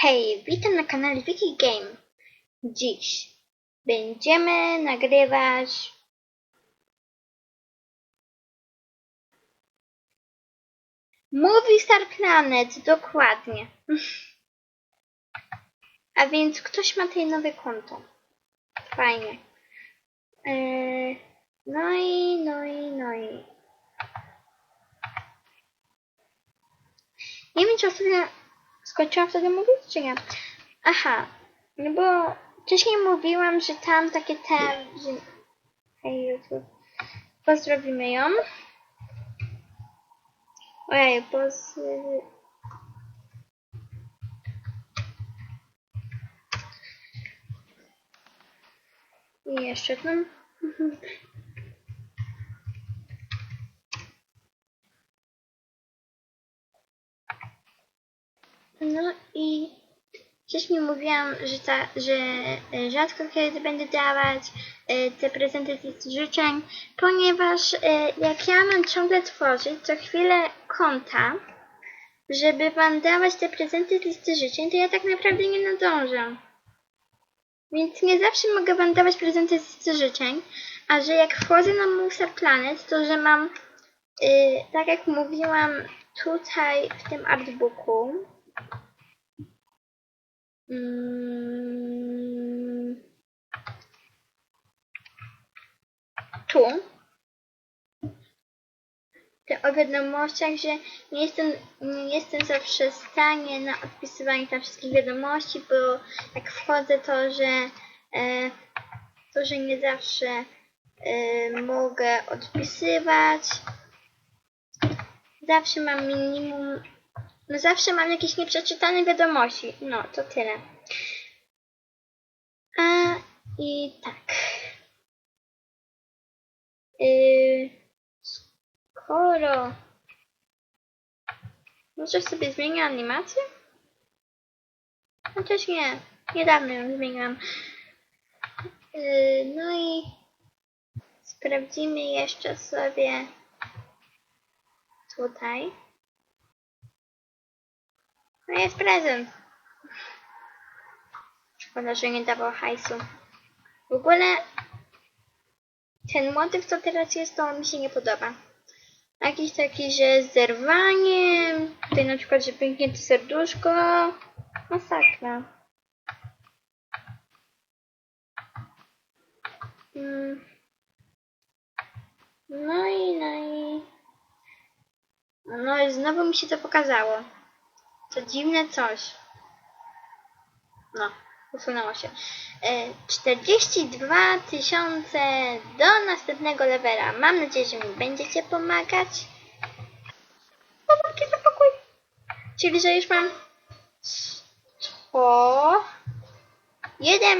Hej, witam na kanale Wiki Game. Dziś będziemy nagrywać Movie Star Planet, dokładnie. A więc ktoś ma tutaj nowe konto. Fajnie. Eee, no i, no i, no i. Nie wiem, czy ostatnio skończyłam wtedy mówić, czy nie? Aha, no bo wcześniej mówiłam, że tam takie te. Hej YouTube. Pozdrowimy ją. Ojej, poz... I jeszcze tam. No i wcześniej mówiłam, że, ta, że e, rzadko kiedy będę dawać e, te prezenty z życzeń, ponieważ e, jak ja mam ciągle tworzyć co chwilę konta, żeby wam dawać te prezenty z listy życzeń, to ja tak naprawdę nie nadążę. Więc nie zawsze mogę wam dawać prezenty z listy życzeń, a że jak wchodzę na Musa Planet, to że mam, y, tak jak mówiłam tutaj w tym artbooku, mm, tu, te o wiadomościach, że nie jestem, nie jestem zawsze w stanie na odpisywanie tam wszystkich wiadomości, bo jak wchodzę to, że e, to, że nie zawsze e, mogę odpisywać. Zawsze mam minimum, no zawsze mam jakieś nieprzeczytane wiadomości. No, to tyle. A i tak. Yy, skoro może sobie zmienię animację? Chociaż nie, niedawno ją zmieniłam. Yy, no i sprawdzimy jeszcze sobie tutaj. No jest prezent. Szkoda, że nie dawał hajsu. W ogóle ten motyw, co teraz jest, to mi się nie podoba. Jakiś taki, że z zerwaniem. Tutaj na przykład, że pęknięte serduszko. Masakra. Mm. No i, no i... No i znowu mi się to pokazało. To dziwne coś. No, usunęło się. E, 42 tysiące do następnego levela. Mam nadzieję, że mi będziecie pomagać. Chłopaki, zapokój. Czyli, że już mam 100... Jeden.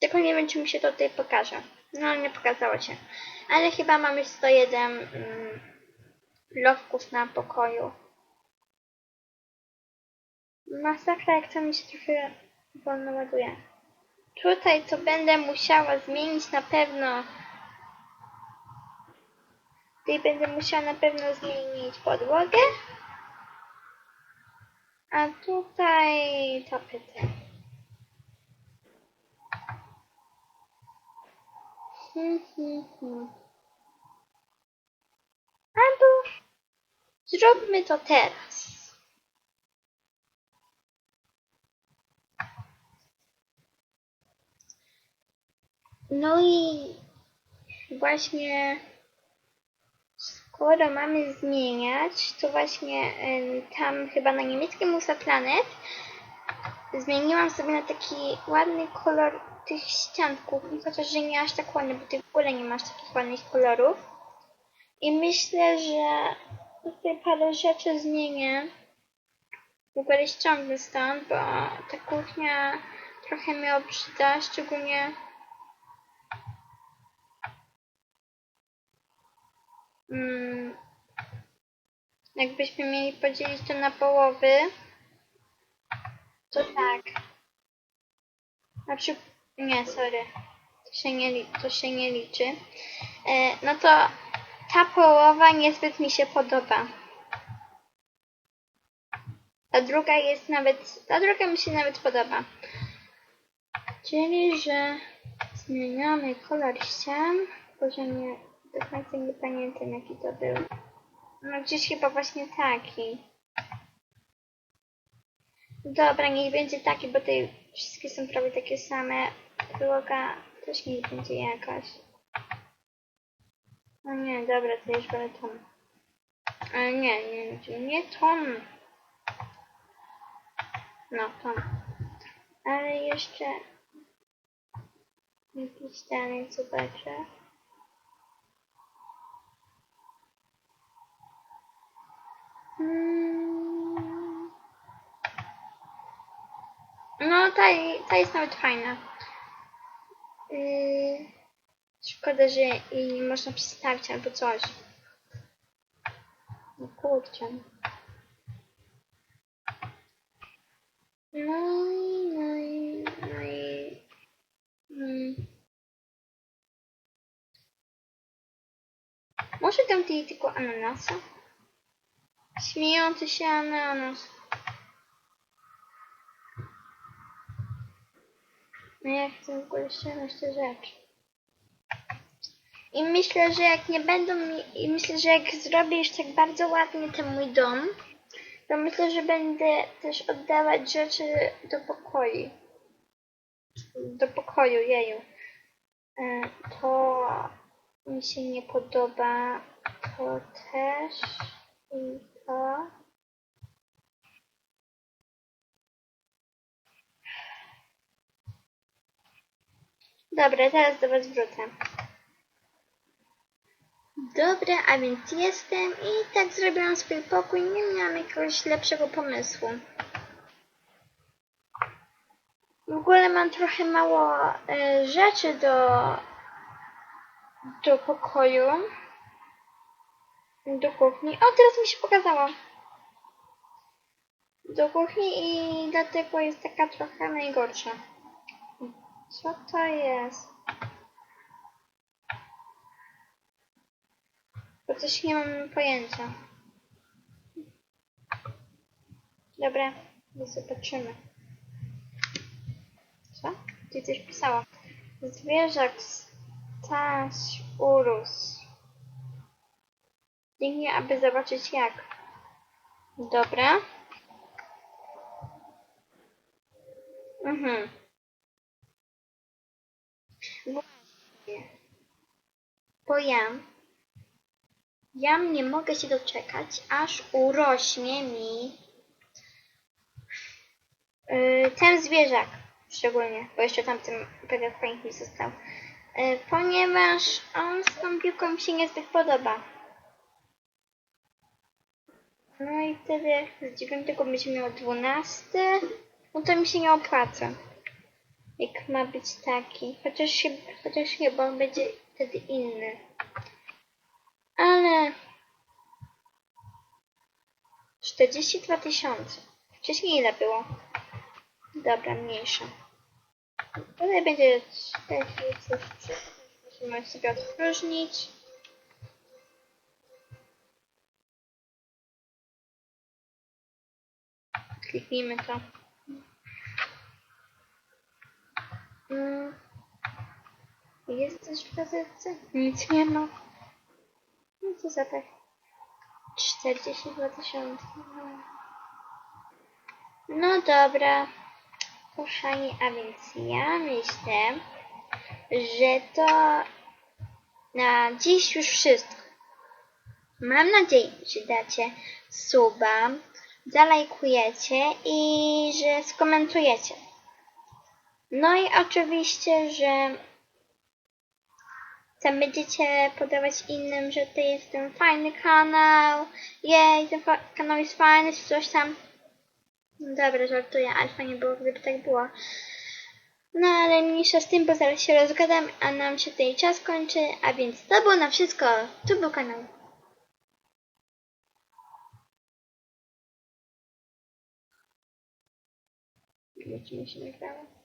Tylko nie wiem, czy mi się to tutaj pokaże. No, nie pokazało się. Ale chyba mam już 101 mm, lowków na pokoju. Masakra, jak to mi się trochę wolno ładuje. Tutaj co będę musiała zmienić na pewno. Tutaj będę musiała na pewno zmienić podłogę. A tutaj tapetę. Hmm, hmm, hmm. Albo zróbmy to teraz. No i właśnie skoro mamy zmieniać, to właśnie tam chyba na niemieckim Musa Planet zmieniłam sobie na taki ładny kolor tych ścianków, chociaż że nie aż tak ładny, bo ty w ogóle nie masz takich ładnych kolorów. I myślę, że tutaj parę rzeczy zmienię. W ogóle ściągnę stąd, bo ta kuchnia trochę mi obrzyda, szczególnie Mm, jakbyśmy mieli podzielić to na połowy, to tak. Znaczy, nie, sorry. To się nie, to się nie liczy. E, no to ta połowa niezbyt mi się podoba. Ta druga jest nawet, ta druga mi się nawet podoba. Czyli, że zmieniamy kolor ścian. Nie, do końca nie pamiętam jaki to był. No gdzieś chyba właśnie taki. Dobra, niech będzie taki, bo te wszystkie są prawie takie same. Podłoga też niech będzie jakaś. No nie, dobra, to już wolę tą. Ale nie, nie, nie, nie tą. No, tą. Ale jeszcze jakiś dalej zobaczę. Mm. No, ta, jest nawet fajna. Yy, szkoda, że jej nie można przestawić albo coś. No kurczę. No i, no i, no i... Mm. Może dam tej tylko ananasa? Śmiejący się ananas. No jak to w ogóle szczęście rzecz. I myślę, że jak nie będą mi, i myślę, że jak zrobię już tak bardzo ładnie ten mój dom, to myślę, że będę też oddawać rzeczy do pokoju. Do pokoju, jeju. E, To mi się nie podoba. To też. I to. Dobra, teraz do Was wrócę. Dobra, a więc jestem i tak zrobiłam swój pokój. Nie miałam jakiegoś lepszego pomysłu. W ogóle mam trochę mało e, rzeczy do, do pokoju. Do kuchni. O, teraz mi się pokazało. Do kuchni i dlatego jest taka trochę najgorsza. Co to jest? Bo coś nie mam pojęcia. Dobra, zobaczymy. Co? Ty coś pisała. Zwierzak Staś urósł. Biegnie, aby zobaczyć jak. Dobra. Mhm. Właśnie. Bo ja, ja nie mogę się doczekać, aż urośnie mi yy, ten zwierzak. Szczególnie, bo jeszcze tamten PDF mi został. Yy, ponieważ on z tą piłką mi się niezbyt podoba. No i wtedy z 9 będzie miał 12. No to mi się nie opłaca. Jak ma być taki. Chociaż, się, chociaż chyba on będzie wtedy inny. Ale 42 tysiące. Wcześniej ile było? Dobra, mniejsza. Tutaj będzie taki musimy sobie odpróżnić. Kliknijmy to. Mm. Coś w gazetce? Nic nie ma. No co za tak? 42 tysiące. No dobra. Kochani, a więc ja myślę, że to na dziś już wszystko. Mam nadzieję, że dacie suba, zalajkujecie i że skomentujecie. No i oczywiście, że tam będziecie podawać innym, że to jest ten fajny kanał. Jej, ten kanał jest fajny, czy coś tam. No dobra, żartuję, ale fajnie było, gdyby tak było. No ale mniejsza z tym, bo zaraz się rozgadam, a nam się tutaj czas kończy, a więc to było na wszystko. Tu był kanał. Się nagrało.